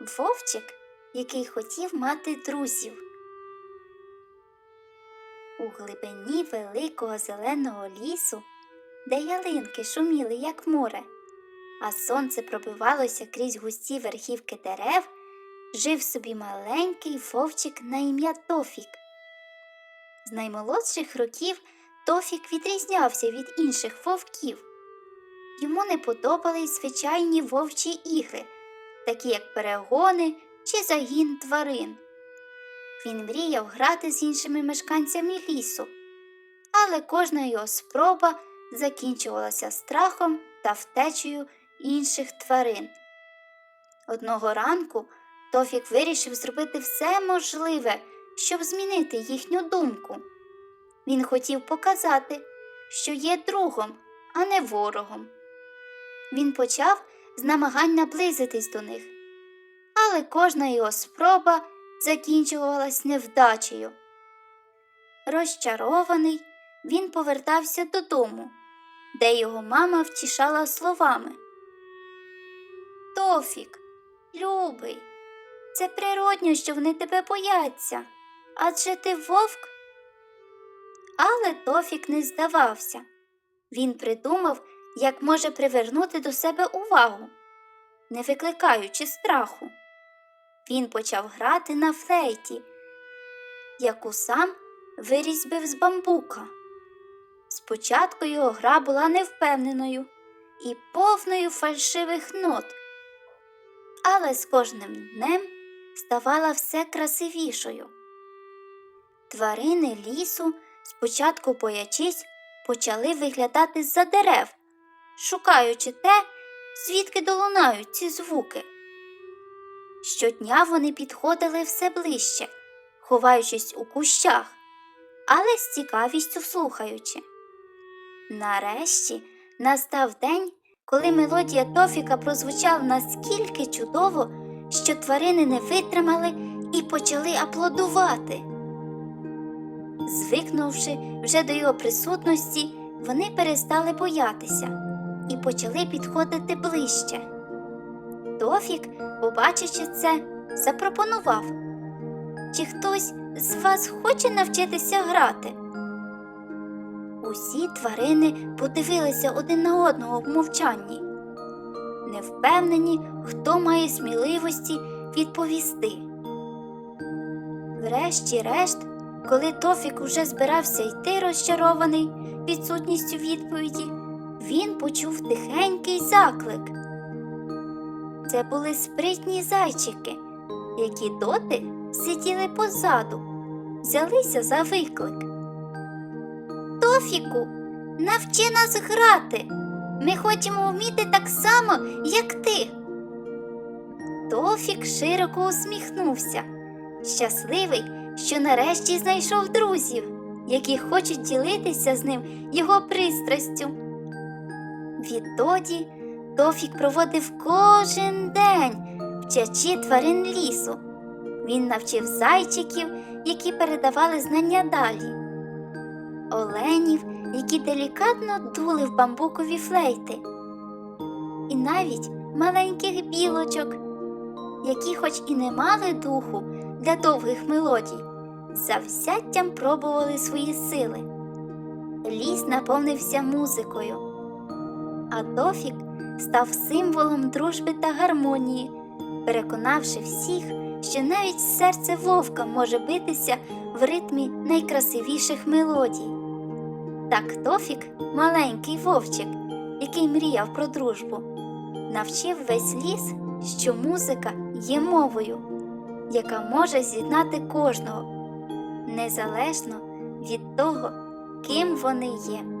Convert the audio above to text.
Вовчик, який хотів мати друзів. У глибині великого зеленого лісу, де ялинки шуміли, як море, а сонце пробивалося крізь густі верхівки дерев, жив собі маленький вовчик на ім'я Тофік. З наймолодших років Тофік відрізнявся від інших вовків. Йому не подобались звичайні вовчі ігри, такі як перегони чи загін тварин. Він мріяв грати з іншими мешканцями лісу, але кожна його спроба закінчувалася страхом та втечею інших тварин. Одного ранку Тофік вирішив зробити все можливе, щоб змінити їхню думку. Він хотів показати, що є другом, а не ворогом. Він почав з намагань наблизитись до них, але кожна його спроба закінчувалась невдачею. Розчарований, він повертався додому, де його мама втішала словами. Тофік, любий, це природньо, що вони тебе бояться, адже ти вовк. Але Тофік не здавався. Він придумав, як може привернути до себе увагу, не викликаючи страху. Він почав грати на флейті, яку сам вирізьбив з бамбука. Спочатку його гра була невпевненою і повною фальшивих нот, але з кожним днем ставала все красивішою. Тварини лісу, спочатку боячись, почали виглядати з-за дерев, шукаючи те, звідки долунають ці звуки. Щодня вони підходили все ближче, ховаючись у кущах, але з цікавістю слухаючи. Нарешті настав день, коли мелодія Тофіка прозвучала наскільки чудово, що тварини не витримали і почали аплодувати. Звикнувши вже до його присутності, вони перестали боятися і почали підходити ближче. Тофік, побачивши це, запропонував Чи хтось з вас хоче навчитися грати? Усі тварини подивилися один на одного в мовчанні, невпевнені, хто має сміливості відповісти. Врешті-решт, коли Тофік уже збирався йти розчарований відсутністю відповіді, він почув тихенький заклик. Це були спритні зайчики, які доти сиділи позаду, взялися за виклик. Тофіку, навчи нас грати. Ми хочемо вміти так само, як ти. Тофік широко усміхнувся, щасливий, що нарешті знайшов друзів, які хочуть ділитися з ним його пристрастю. Відтоді Тофік проводив кожен день, вчачи тварин лісу. Він навчив зайчиків, які передавали знання далі, оленів, які делікатно дули в бамбукові флейти, і навіть маленьких білочок, які, хоч і не мали духу для довгих мелодій, завзяттям пробували свої сили. Ліс наповнився музикою, а Тофік став символом дружби та гармонії, переконавши всіх, що навіть серце вовка може битися в ритмі найкрасивіших мелодій. Так Тофік, маленький вовчик, який мріяв про дружбу, навчив весь ліс, що музика є мовою, яка може з'єднати кожного, незалежно від того, ким вони є.